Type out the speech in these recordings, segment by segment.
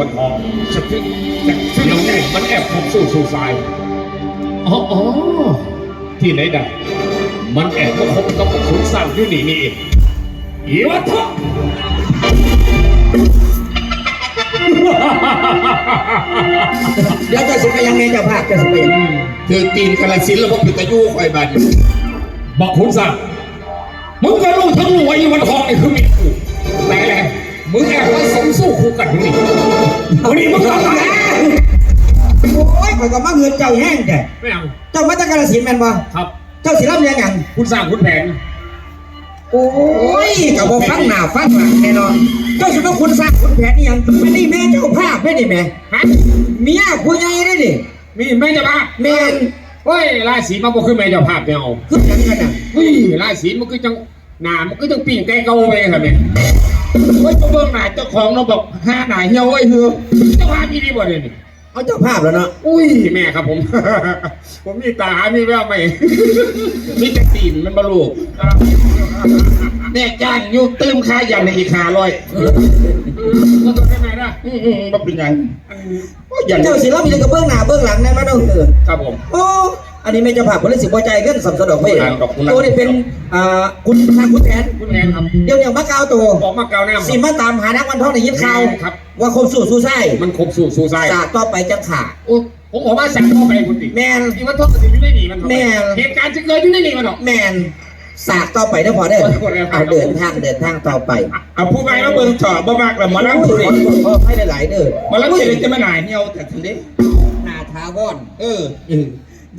มีเมียสื่อวันทองจะที่จะที่เราเนี่ยมันแอบคบสู่สู่สายอ๋ออ๋อที่ไหนได้มันแอบมาคบกับพวกขุนสร้างอยู่นี่นี่เองอีวัฒน์เดี๋ยวเจะสิไปยังไงเจ้าภาพเจะสิไปยังคือตีนกาลสินธุ์แล้วพวกปิตายูคอยบันบอกขุนสร้างมึงก็รู้ทั้งรู้ว่าอีวันทองนี่คือเมียกูแต่ มึงแอบมาสมสู้คู่กันอยู่นี่วันนี้มึงทำอะไรโอ้ยข่อยก็มาเงินเจ้าแห้งแกไม่เอาเจ้ามาจากกาฬสินธุ์แม่นบ่ครับ เจ้าสิรับเลี้ยงหยังคุณสร้างคุณแผนโอ้ยก็บ่ฟังหน้าฟังหลังแน่นอนเจ้าสิมาคุณสร้างคุณแผนนี่ยังไม่ได้แม่เจ้าภาพได้ดิแม่ฮะเมียผู้ใหญ่ได้ดิมีแม่เจ้าภาพแม่นเฮ้ยราศีมันบ่คือแม่เจ้าภาพเนี่ยเอาคือหยังกันน่ะเฮ้ยราศีมันคือจังหน้ามันก็จังปีงแกเก่าไปครับเนี่ ยเฮ้ยเจ้าเบิ่งหน้าเจ้าของเราบอกห้าหน้าเหี่ยวไอ้ยเฮือเจ้าภาพมีดีบ่เนี่ยนี่เอาเจ้าภาพแล้วเนาะ อุ้ยแม่ครับผม ผมมีตามีแววไหมมีแต่ตีนมันบลูกแม่จ้างอยู่ตื้มค่ายันในอีกขาร้อยก็ต้องได้ไหมนะอืมอืมบ่เป็นหยังอันโอ้ยยันเจ้าสิรับมีแต่กับเบื้องหน้าเบื้องหลังได้มาต้องเกินครับผม โอ้ อันนี้แม่เจ้าภาพคนละสิบ่ใจายเงินสับสนอกไปคุณนางดอกคุณนางตัวนี้เป็นอ่าคุณทางคุณแผนคุณแม่ครับเดี๋ยวเนี่ยมาเกาวตัวออกมาเกาหน้าสิมาตามหานักวันทองในยินข่าวครับว่าคมสู่สู้ไส้มันครบสู่สู่ไส้สาต่อไปจะขาดโอ้ผมบอกว่าสั่งเข้าไปคุณดิแมนที่ว่าโทษกระดิ่งอยู่ในนี่มันแม่เหตุการณ์จะเกิดอยู่ในนี่มันหรอกแมนสากต่อไปได้อพอได้อเอาเดินทางเดินทางต่อไปเอาผู้ใบมาเบิ่งถอดบ่มากแล้วหมาล้างโอ้สุยริขอโทษขอให้ได้หลายเด้อมาล้างสุริจะมาหน่ายเหี่ยวแต่ทีนี้หน้าทาวอน เออเ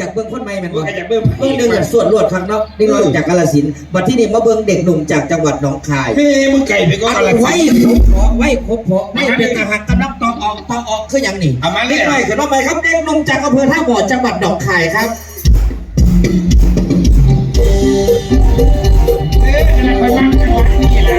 อออยากเบิ่งคนใหม่แมันบ่อยากเบิ่งเบิ่งหนึ่งอะส่วนรวดข้างนอกนี่รอดจากกาฬสินธุ์บัดที่นี่มาเบิ่งเด็กหนุ่มจากจังหวัดหนองคายเฮ้ยมึงไก่ไปก็อัอะไรนไว้ครบเพาะไว้ครบเพาะไม่เป็นตาหักกำลังตองออกตองออกคืออย่างนี้เอามาเล็เล่กนน้อยขึ้นมาไปครับเด็กหนุ่มจากอำเภอท่าบ่อจังหวัดหนองคายครับ เอ๊ะอะไรคอยนั่งจังหวะนี่แหละ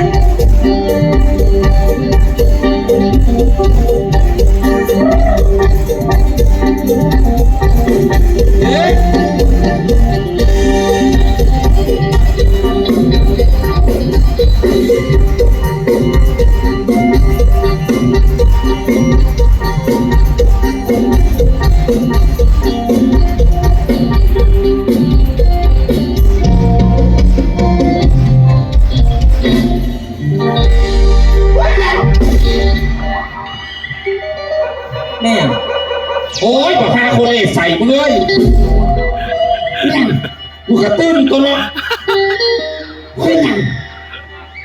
เกระตุ้นตัวเนาะเฮ้ย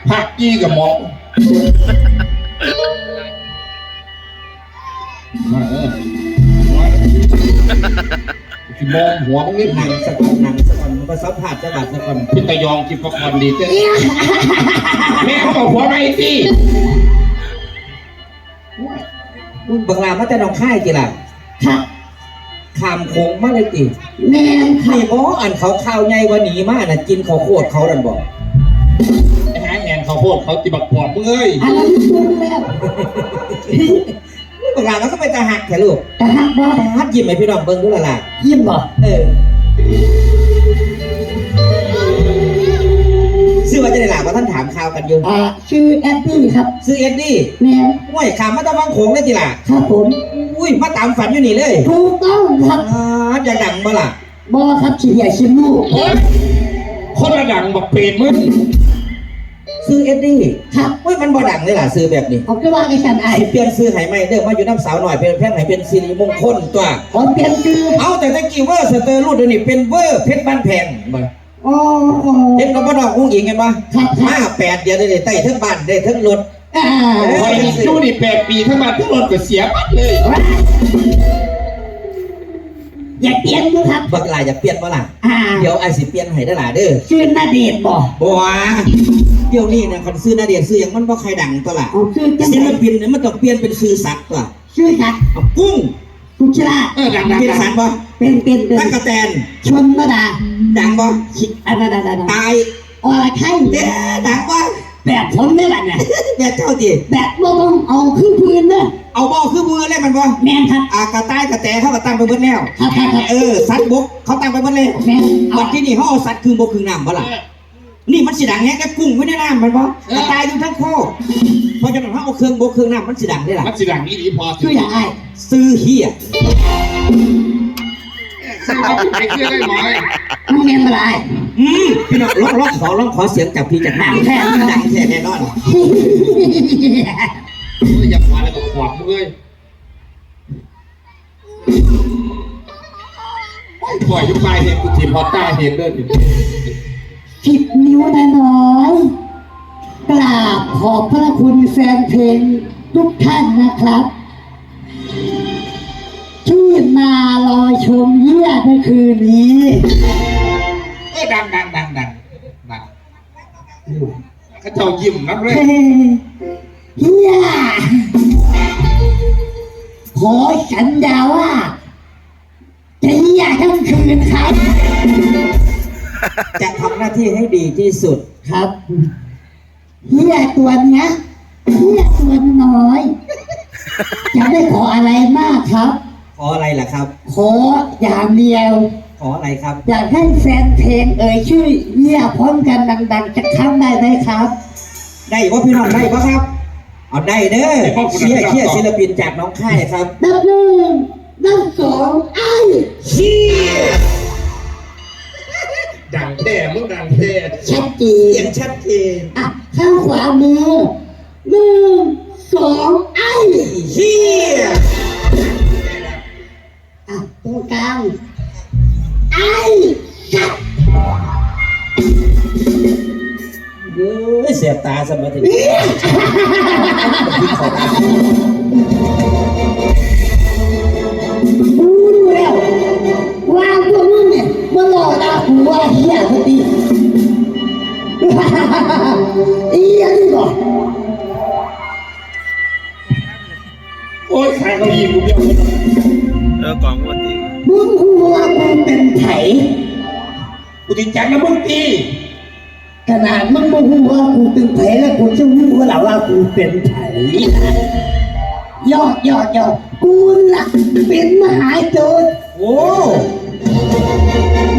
ผักกี้กับหมอมาเออที่มองหัวมึงนิดหหนันึ่งสะกอนหนังสะกอนมันก็สัมผัสจังหวัดสะกอนพิตยองกินปลาคอนดีเจ้แม่เขาบอกหัวไม่ที่มึงบังลามาแต่หนองค่ายกี่ล่ะครับ ขามโค้งมาเลยติแม่นครันี่บบ่อันเขาข้าวใหญ่ว่าหนีมาน่ะกินข้าวโคตรเขาดันบอกไอ้หางแอนเขาโพดเขาติบักปอบมึงเอ้ยอันนั้นพูดแล้วบังลามันก็เป็นตาหักแค่ลูกแต่หากว่าตาหักยิ้มให้พี่น้องเบิ่งดูละล่ะยิ้มบ่เออซื้อว่าจะได้หลาว่าท่านถามข่าวกันอยู่อ่าชื่อแอดดี้ครับ ซื้อเอ็ดดี้แม่นห้วยขามมาตะวังโขงได้ทีล่ะครับผม อุ้ยมาตามฝันอยู่นี่เลยถูกต้องครับอ่าอยากดังบ่ล่ะบอครับขี้ใหญ่ชิมลูกโอ๊ยคนระดังบักเปรตมึงซื้อเอ็ดดี้ครับอุ้ยมันบ่ดังเลยล่ะซื้อแบบนี้เอาก็ว่าไอ้ฉันไอ้ไอ้เปลี่ยนซื้อให้ใหม่เด้อมาอยู่น้ำสาวหน่อยเป็นแพงให้เป็นสิริมงคลตัวขอเปลี่ยนชื่อเอาแต่ตะกี้เวอร์สเตอร์รูดเดี๋ยวนี้เป็นเวอร์เพชรบ้านแพงบ่อ๋ออ๋อเห็นกับบ่ดอกกุ้งอิงเห็นบ่ครับครัมาบแปดเดียวได้ไต่ทั้งบ้านได้ทั้งรถอ่า คอยนี่จู้นี่แปดปีทั้งบ้านทั้งรถก็เสียบัดเลยอย่าเปลี่ยนดูครับบักหลายจะเปลี่ยนบ่ล่ะอ่าเดี๋ยวไอ้สิเปลี่ยนให้ได้อล่ะเด้อชื่อนาเดชน์บ่บ่ว่าเดี๋ยวนี้นะคันซื้อนาเดียซื้อหยังมันบ่ใครดังตัวล่ะเอาชื่อจังศิไงลปินเนี่ยมันต้องเปลี่ยนเป็นซื้อสัตว์ตัวชื่อสัตว์เอากุ้งกุชลาเออดังดังเป็นดัสัตงว์บ่เป็นเป็นเป็นตั๊กแตนชนระดาดังบ่ชิอันนั้นอันนั้นตายอรไข่เด้ดังบ่ แบบผมนี่แหละเนี่ยอย่าเจ้าติแบบบ่ต้องเอาขึ้นพื้นเนอะเอาบ่คือมือเลยมันบ่แม่นครับ อากระต่ายกระแตเขาก็ตั้งไปเบิดแล้วครับครับครับ เออสัตว์บกเขาตั้งไปเบิดแล้วแม่นเอาวันที่นี่เขาเอาสัตว์คือบกคือน้ำบ่ล่ะนี่มันสิดังแฮะกับกุ้งไว้ในน้ำมันบ่กระตายอยู่ทั้งโคกเพราะฉะนั้นเขาเอาเครื่องโบกเครื่องน้ำมันสิดังได้ล่ะมันสิดังอีหลีพอคืออย่างไรซื้อเฮียซื้อมาไปเชื่อได้ไหมมึงเรียนอะไร อืมพี่น้องร้องร้องขอร้องขอเสียงจากพี่จากน้ำแท้ดังแท้แน่นอนเฮ้ยอย่ามาแล้วก็ขวบมึงเลยปล่อยอยุบไปเห็นกูทีมพอต้าเห็นเด้อสิบนิ้วนะน้อยกราบขอบพระคุณแฟนเพลงทุกท่านนะครับที่มารอชมเยี่ยในคืนนี้ เอ้ยดังดังดังดังดังเขาเจ้ายิ้มนักเลยเฮียขอสัญญาว่าจะเฮียทั้งคืนครับ จะทำหน้าที่ให้ดีที่สุดครับเฮียตัวเนี้ยเฮียตัวน้อย จะไม่ขออะไรมากครับ ขออะไรล่ะครับ ขออย่างเดียว ขออะไรครับ อยากให้แฟนเพลงเอ่ยชื่อเฮียพร้อมกันดังๆจะครั้งได้ไหมครับ ได้ว่าพี่น้องได้ปะครับเอาได้เด้อเชียร์เชียร์ศิลปินจากน้องค่ายครับนับหนึ่งนับสองไอ้เชียร์ดังแท้มึงดังแท้ชัดเจเสียนงชัดเจนอะข้างขวามือหนึ่งสองไอ้เชียร์อะตรงกลางไอ้ชัด เอ้ยเสียบตาสมัยถึงกูดูแล้ววางตัวมึงเนี่ยมาหลอกตากูว่าเฮียพอดีอีหยังนี่บอกโอ้ยใครเขายิงกูเบี้ยวเลยเออกล่องวันดี มึงกูว่ากูเป็นไถกูติดจังนะมึงตีขนาดมึงบ่ฮู้ว่ากูเป็นไผแล้วกูจะรู้ว่าล่ะว่ากูเป็นไผยอดยอดยอดกูล่ะเป็นมหาโจรโอ้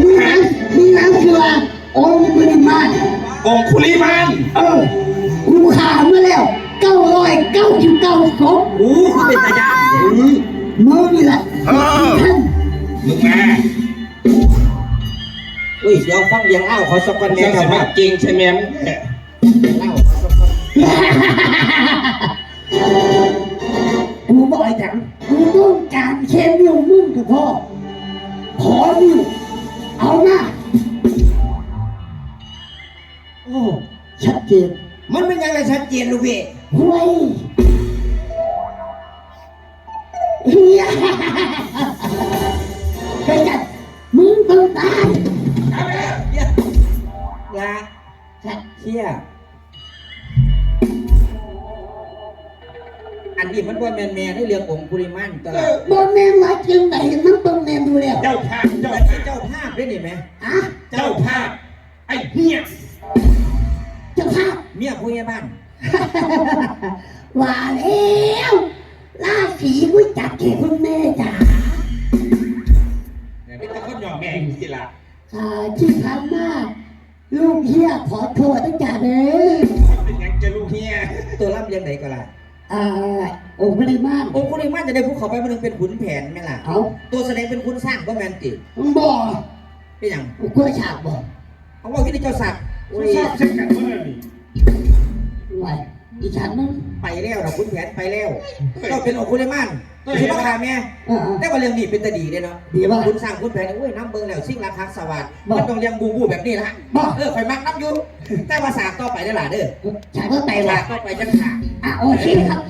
มีน้ำมีน้ำคือว่าองค์ปริมาณองคุลิมันเออกูขามาแล้วเก้าร้อยเก้าสิบเก้าศพโหคือเป็นตาญาณมึงนี่แหละท่าน มึงมาอุ้ยเดี๋ยวฟังเรียงเอ้าเขาสักคนเจ้าแน่คสรับมัว่าครเก่งใช่ไหมมึงเนี่ยเอ้าเขาสักคนกูบอกไอ้จังกูต้องการแค่นิ้วมึงก็พอขอนิ้วเอามาโอ้ชัดเจนมันเป็นยังไงชัดเจนลูกพี่ห่วย เชียร์อันนี้มันว่าแมนแมนให้เรื่ององค์ปุริมันตลอดบนแมนมาจึงไหนมันต้องแมนดูแล้ว เจ้าภาพเจ้าแต่ภาที่พเจ้าภาพด้วยนี่ไหมอะเจ้าภาพ ไอ้เหี้ยเจ้าภาพเมียผู้ใหญ่บ้าน ว่าแล้วราศีกูจับแค่คุณแม่จ๋าเนี่ยไม่ต้องคนหยอกแม่งสิล่ะอ่าที่ผ่านมา ลูกเฮียขอโทษตั้งแต่เลยเป็นยังจะลูกเฮียตัวรับเรียงไหนก็ล่ะอ่าโอ้ไม่ได้มากองค์ปุริมันจะได้ภูเขาไปมันนึงเป็นขุนแผนไหมล่ะเอาตัวแสดงเป็นขุนสร้างก็แมนติมึงบอกเป็นอย่างกูกลัวฉากบอกเขาบอกที่เจ้าสักดิ์โอ้ยชอบเช่นกันเมื่อนี่ไว้อีฉันนึงไปแล้วเราขุนแผนไปแล้วเจ้าเป็นองค์ปุริมันตั วชิบะคาแม่เออ แต่ว่าเรื่องนี้เป็นตาดีเด้เนาะดีป่ะคุณสร้างคุณแผนเอ้ยน้ำเบิ่งแล้วซิ่งราคาสวัสดิ์บ่มันต้องเลี้ยงบูบูแบบนี้ละบ่ เออคอยมักน้ำอยุ่แต่ว่าสากต่อไปได้อล่ะเด้อฉากก็ไปสาว่ะกต่อไปจังขาดอะโอเคครับ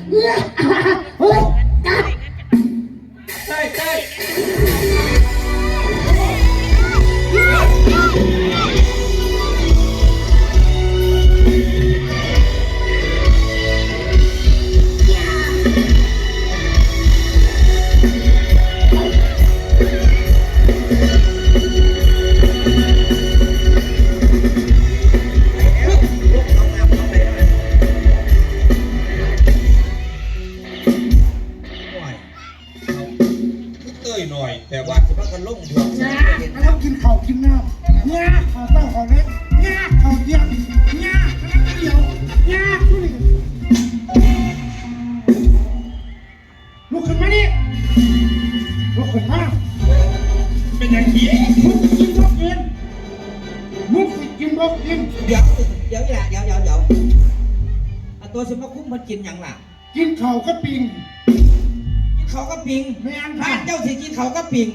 ยหน่อย แต่ว่าสิว่ากันลงดวงนะแล้วกินข้าวกินน้ำเนี่ยขอต้องขอเล็กยากเขาเดียวยากขนาดเดียวยากทุกนี่ลุกขึ้นมานี่ลุกขึ้นมาเป็นอย่างนี้มึงกินบ่กินมึงสิกินบ่กินเดี๋ยวเดี๋ยวอย่าเดี๋ยวเดี๋ยวเดี๋ยวอันตัวสมาคุ้มมันกินหยังล่ะ กินข้าวก็ปิงกิน เขาก็ปิงแม่นถ้าค่ะเจ้าสิกินเขาก็ปิง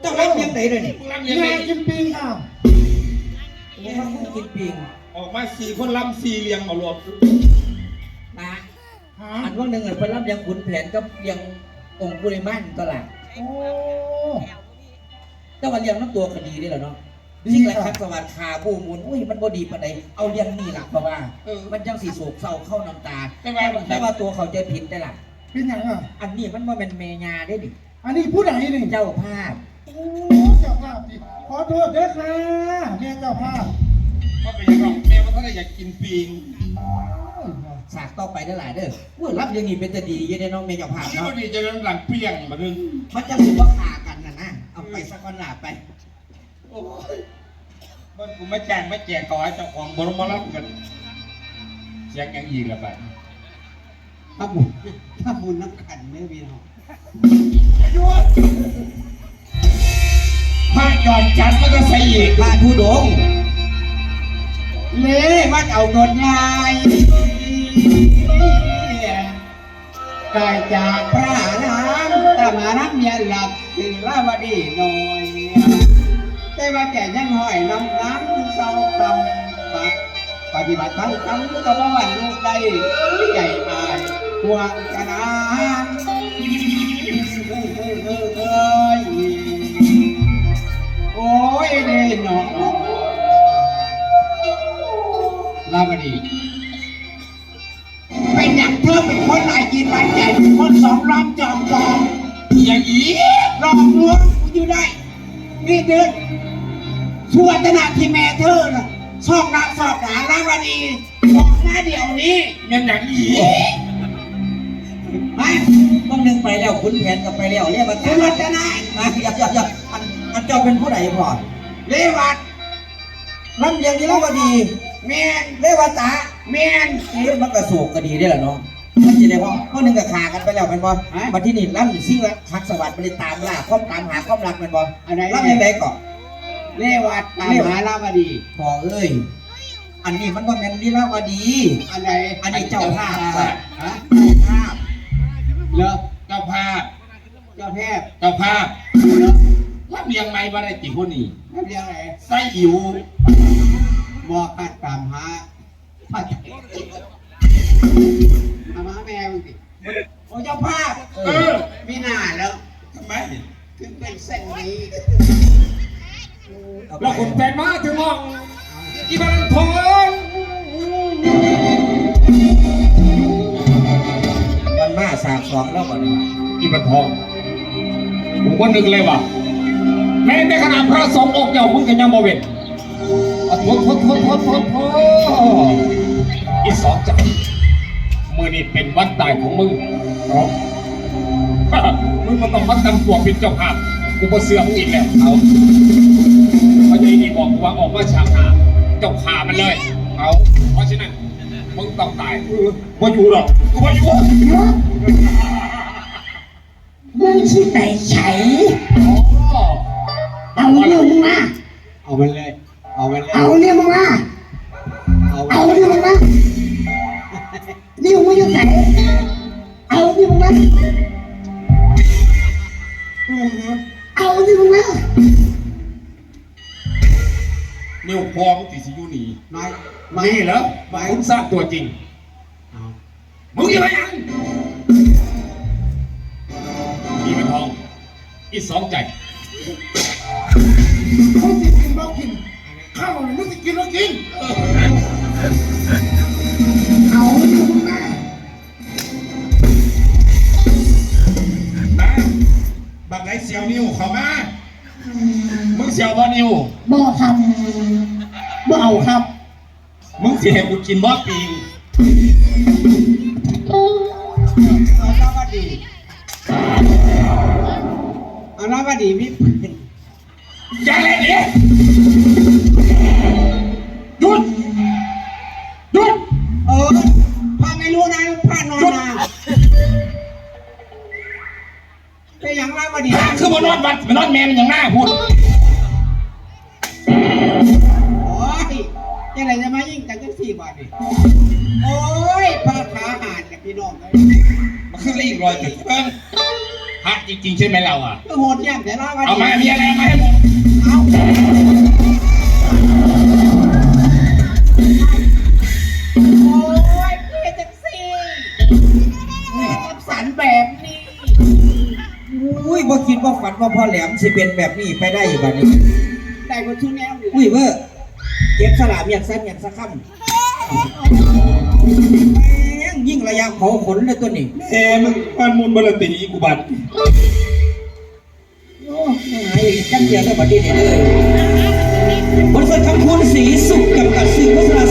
เจ้ารับยังไงเลยนี่มึงรำยังแม่ไงกินปิงอ้าวสมาคุ้มกินปิงออกมาสี่คนรำสี่เรียงมารวมนะหาอันว่าหนึ่งอันเพิ่นรับยังขุนแผนก็ยังองค์กุลิมันก็ล่ะโอ้แต่ว่าเลี้ยงน้ำตัวก็ดีได้แหละเนาะสิ่งละครับสวัสดิ์ขาบูมูลอุ้ยมันบ่ดีปานใดเอาเลี้ยงนี่ล่ะเพราะว่า เออ มันจังสีโศกเศร้าเข้าน้ำตาแต่ว่า แต่ว่าตัวเขาใจผิดได้ล่ะ เป็นหยังอะ อันนี้มันบ่เป็นเมญาได้ดิอันนี้ผู้ใดนี่เจ้าภาพโอ้เจ้าภาพดิขอโทษเด้อค่ะแม่เจ้าภาพก็เป็นอย่างนั้นแม่ว่าถ้าอยากกินปีงสากต่อไปได้หลายเด้ออุ้ยรับอย่างนี้เป็นจะดีเยอะได้น้องเมย์เจ้าภาพที่เนาะก็ดีจะนั้นหลังเปรี้ยงมาดึงมันจะถือว่าขากันนะนะเอาไปสักคนหลาไปโอ้ยมันกูไม่แจ้งไม่แจกขอให้เจ้าของบรมรับกันเสียงยังอีกแล้วแบบ ถ้าบุญถ้าบุญน้ำขันเนี่ยพี่น้องถ้าหย่อนจันมันก็ใส่อีกพาผู้ดงเล่มันเอาเงินง่ายกายจากพระน้ำตามาน้ำเมียหลับถึงราวดีหน่อย แต่ว่าแก่ยังห้อยน้ำน้ำเศร้าคำปัดปฏิบัติทั้งคำก็บ่วันลูกได้ใหญ่อาย ห่วงกันนานเฮ้ยเฮ้ยเฮ้ยเฮ้ยโอ้ยเด้หนอลาวดีเป็นอย่างเธอเป็นคนหลายกินหลายใจเป็นคนสองรอบจอมจอมอย่างอีกรอบลวงกูอยู่ได้นี่เดินชัวตนาที่แม่เธอน่ะชอบรักชอบหาลาวดีบอกหน้าเดี๋ยวนี้เงินอย่างอี ต้องหนึ่งไปแล้วขุนแผนกับไปแล้วเรียกว่าชัวตนามาอย่าอย่าอย่าอันอันเจ้าเป็นผู้ใดพอเลวัดลำเลียงนี้แล้วก็ดีแมนเรวตาแมนเอ๊ะมันกระโศกก็ดีได้แหละเนาะมันจะได้เพราะข้อหนึ่งก็ขากันไปแล้วเป็นบอมาที่นี่ล่ำสิ่งละทักสวัสดิ์ไปเลยตามล่าความตามหาความรักเป็นบออะไรล่ำยังไงก่อนเลวัดตามหาลาวดีพอเอ้ยอันนี้มันว่าแมนนี่แล้วว่าดี อันไหนอันนี้เจ้าภาพฮะเจ้าภาพ เลอเจ้าภาพเจ้าแทบเจ้าภาพเลอรับเลี้ยงไม่บ่ได้ติผู้นี้นั่นเรียกอะไรไส้อิ๋วบอกกัดตามหาพระเอามาแม่มึงสิโอ้เจ้าภาพเอเอออมีหน้าแล้วทำไมถึงเป็นเส้นนี้เอาไปแล้วคนแฟนมาถึงมองอีบันทอง สามสองแล้วก่อนอีบันทองผมว่านึกเลยว่าแม้แต่ขนาดพระสงฆ์องค์เจ้ามึงก็ยังบ่เว้นอะโทษโทษโทษโทษโทษโทษอีสองจักรมือนี่เป็นวันตายของมึงครับมึงมาต้องมาทำตัวเป็นเจ้าภาพกูมาเสือกมึงอีกแล้วเอาพอใหญ่นี่บอกกูว่าออกมาฉากหน้าเจ้าขามันเลยเอาเพราะฉะนั้นมึงต้องตายเออมาอยู่หรอกกูมาอยู่ มึงชื่อไหนใช้อ๋อเอาเรื่องมึงมา เอามันเลย เอามันเลยเอาเนี่ยมึงมา เอาเอาเนี่ยมึงมานี่มึงอยู่ไหนเอาเนี่ยมึงมาเอาเนี่ยมึงมานิ้วพอมึงติดสิอยู่นี่ไม่ไม่นี่เหรอคุณทราบตัวจริงเอามึงยังไงยัง อีสองใจเขาสิกินบ่กิน ข้าวนี่มึงสิกินบ่กิน เอาเนี่ยมึงมามาบักไหนเสียวนิ้วเข้ามามึงเสียวบ่นิ้วบ่ครับบ่เอาครับ มึงเสียกูกินบ่ปีงเอาลาวดี เอาล่ะว่าดีมีปืนอย่าเล่นเองหยุดุดเออพ่อไม่รู้นะพ่อนอนมาไป็นอย่างล่ะว่าดีคือมันนอนวัดบนนอนแม่มันย่งหน้าพูดโอ้ยยังไงจะมายิ่งกันจังสี่บาทดิโอ้ยพระขาหานกับพี่น้องเลยมันคือรีบรอยจุดเพิ่ง พระจริงๆใช่ไหมเราอะ ก็โหดย่ำแต่ละวันเอามามีอะไรเอามาให้หมด เอาโอ้ยเพื่อจังสี่แม่รับสันแบบนี้ อุ้ยบ่คิดว่าฝันว่าพ่อแหลมสิเป็นแบบนี้ไปได้บัดนี้ แต่คนชุดแนวอยู่อุ้ยเว้อเก็บสลามอย่างสั้นอย่างสักคำแม่งยิ่ง ระยะเผาขนเลยตัวนี้เอ้มึงบ้านมูลบลตีกูบัดโอ้ยหายจังเดียวแล้วบัดนี้เนี่ยเลยบริษัทคำคูณสีสุขกับกัดซื้อโฆษณา